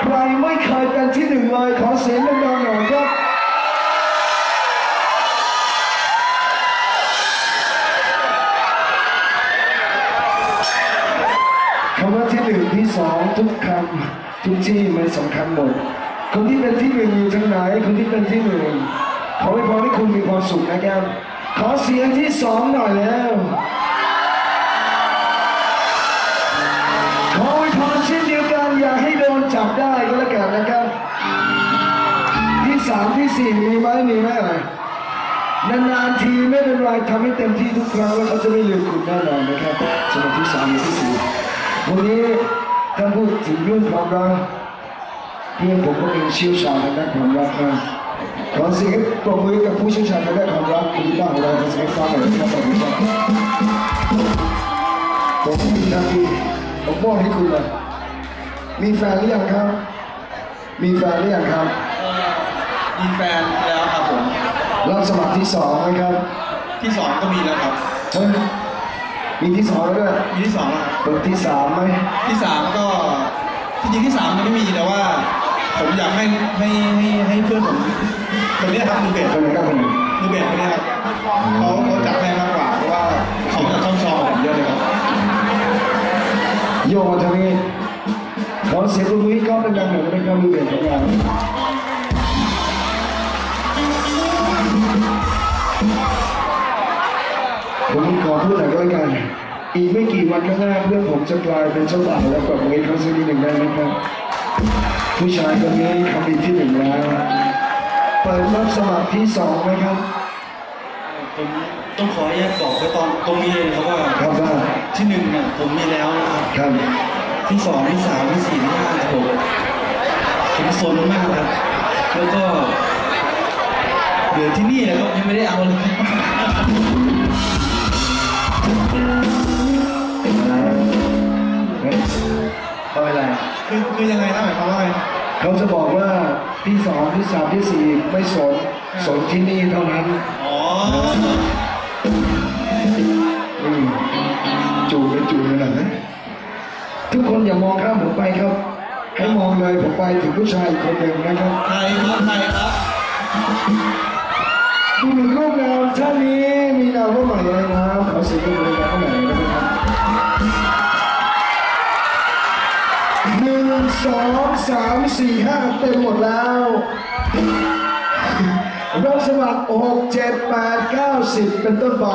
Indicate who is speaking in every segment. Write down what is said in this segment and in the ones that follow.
Speaker 1: ใครไม่เคยเป็นที่หนึ่งเลยขอเสียงดังๆหน่อยครับคำว่าที่หนึ่งที่สองทุกคำทุกที่มันสำคัญหมด คนที่เป็นที่หนึ่งอยู่ทางไหน คนที่เป็นที่หนึ่งขอให้พรให้คุณมีความสุขนะครับ ขอเสียงที่สองหน่อยแล้ว สามที่สี่มีไหมมีไหมเอ่ยนานๆทีไม่เป็นไรทำให้เต็มที่ทุกครั้งแล้วเขาจะไม่ลืมคุณแน่นอนนะครับสำหรับที่สามและที่สี่วันนี้ถ้าพูดถึงเรื่องความรักเพื่อนผมก็เป็นเชี่ยวชาญทางด้านความรักนะขอเสียงปรบมือกับผู้เชี่ยวชาญทางด้านความรักคุณบ้างเราขอเสียงฟังหน่อยนะครับขอบคุณครับผมมีหน้าที่ผมมอบให้คุณเลยมีแฟนหรือยังครับ มีแฟนหรือยังครับ
Speaker 2: มีแฟนแล้วครับผม
Speaker 1: รับสมัครที่สองไหมครับ
Speaker 2: ที่สองก็มีแล้วครับ
Speaker 1: เฮ้ยมีที่สองแล้วด้วย
Speaker 2: มีที่สองแล้วครับ
Speaker 1: เปิดที่สามไหม
Speaker 2: ที่สามก็ที่จริงที่สามยังไม่มีแต่ว่า ผมอยากให้ให้ให้ให้เพื่อนผมคนเนี้ยครับมือเบส
Speaker 1: คนไหนครับคนไหน
Speaker 2: มือเบสคนเนี้ยครับเขาเขาจัดให้มากกว่าเพราะว่าเขาจะชอบชอบผมเยอะเลยครับ
Speaker 1: โยกมาทางนี้ขอเสียงปรบมือให้ก๊อฟดังๆหน่อยได้ไหมครับมือเบสของเรา พูดหน่อยก็แล้วกัน อีกไม่กี่วันข้างหน้าเพื่อนผมจะกลายเป็นเจ้าบ่าวแล้วปรบมือให้เขาสักนิดหนึ่งได้ไหมครับ ผู้ชายคนนี้เขามีที่หนึ่งแล้ว เปิดรับสมัครที่สองไหมครับ
Speaker 2: ผมต้องขออนุญาตบอกไปตอนตรงนี้เลยนะครับว่า
Speaker 1: ครับว่า
Speaker 2: ที่หนึ่งเนี่ยผมมีแล้วนะครับ
Speaker 1: ครับ
Speaker 2: ที่สองที่สามที่สี่ที่ห้าที่หกผมโซนมากครับ แล้วก็เหลือที่นี่แหละครับยังไม่ได้เอาเลย
Speaker 1: เอาอะไร
Speaker 2: คือคือยังไงนะหมายความว่าไง
Speaker 1: เขาจะบอกว่าที่สองที่สามที่สี่ไม่สนสนที่นี่เท่านั้น
Speaker 2: อ๋อ
Speaker 1: อืมจูบไปจูบไปหน่อยนะทุกคนอย่ามองข้ามผมไปครับให้มองเลยผมไปถึงผู้ชายอีกคนหนึ่งนะครับ
Speaker 2: ไทยครับไทยครับ
Speaker 1: ดูหนึ่งรูปนามท่านนี้ มีนามว่าใหม่อะไรนะครับขอเสียงปรบมือกับเขาหน่อยนะครับหนึ่งสองสามสี่ห้าเต็มหมดแล้วรับสมัครหกเจ็ดแปดเก้าสิบเป็นต้นไป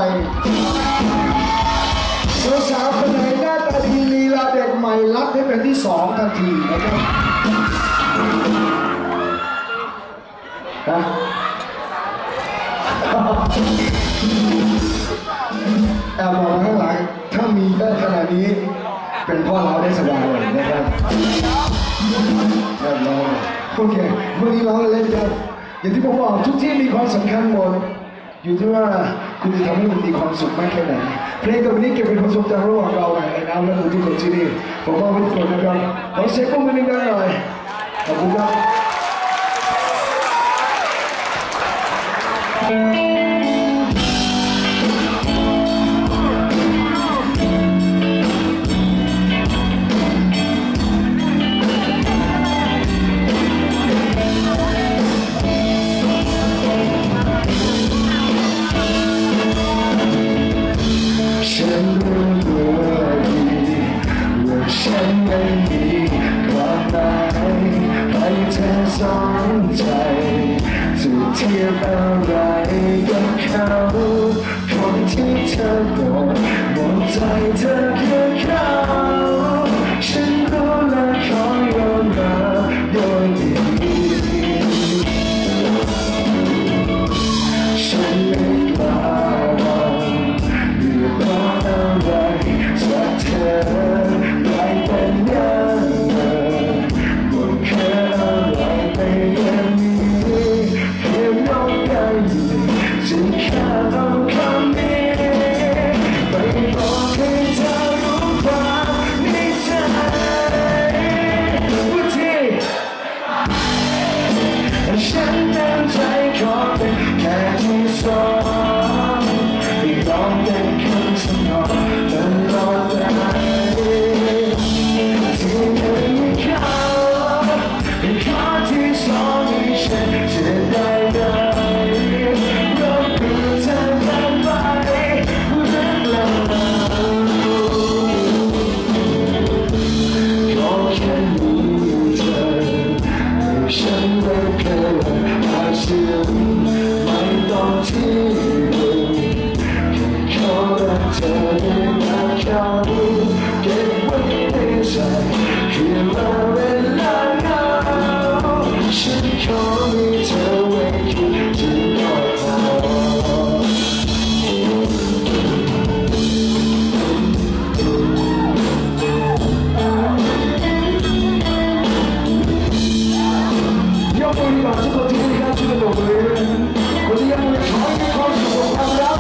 Speaker 1: สาวๆคนไหนหน้าตาดีลีลาเด็กใหม่รับให้เป็นที่สองทันทีนะครับฮะ โอเควันนี้ร้องเล่นกันอย่างที่ผมบอกทุกที่มีความสำคัญหมดอยู่ที่ว่าคุณจะทำให้มันมีความสุขมากแค่ไหนเพลงกับวันนี้เก็บเป็นความทรงจำระหว่างเราไอ้น้ำและหนูทุกคนที่นี่ผมมอบให้ทุกคนนะครับขอเสียงปรบมือดังๆหน่อยขอบคุณครับ ทียบอะไรกับเขาคนที่เธอบอกหมดใจเธอคือเขา ยกมือกับทุกคนที่ได้รับช่วยบอกเลยคนที่ยั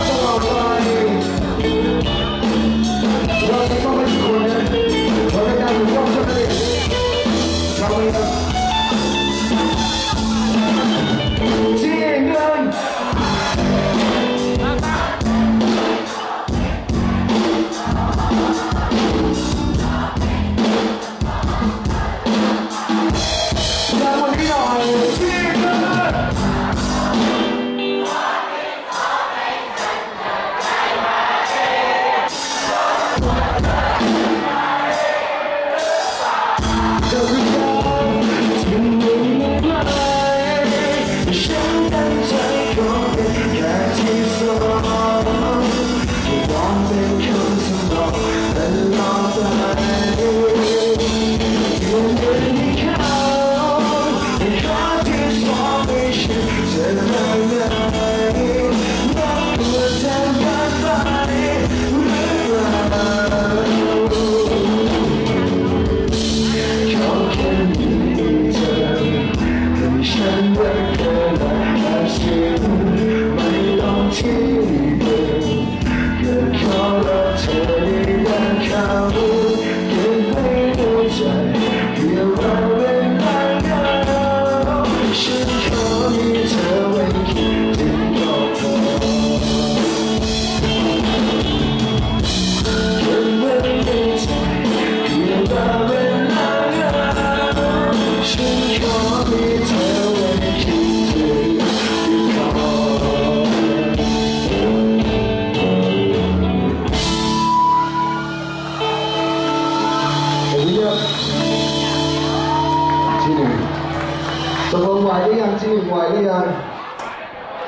Speaker 1: งไหวหรือยังที่หนึ่งไหวหรือยัง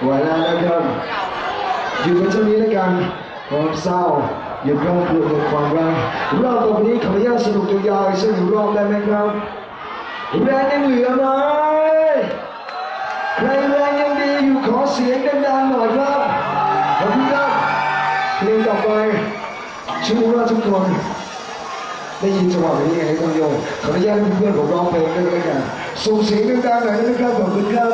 Speaker 1: ไหวแล้วนะครับอยู่กันเท่านี้แล้วกันความเศร้าอย่าครอบครัวกับความรักรอบต่อไปนี้ขออนุญาตสนุกยาวอีกสักหนึ่งรอบได้ไหมครับแรงยังเหลือไหมใครแรงยังดีอยู่ขอเสียงดังๆหน่อยครับขอบคุณครับเพลงต่อไปชื่อว่าทุกคน ได้ยินจังหวะนี้ไงต้องโยมขออนุญาตเพื่อนๆผมร้องเพลงด้วยกันส่งเสียงดังๆหน่อยนะครับขอบคุณครับ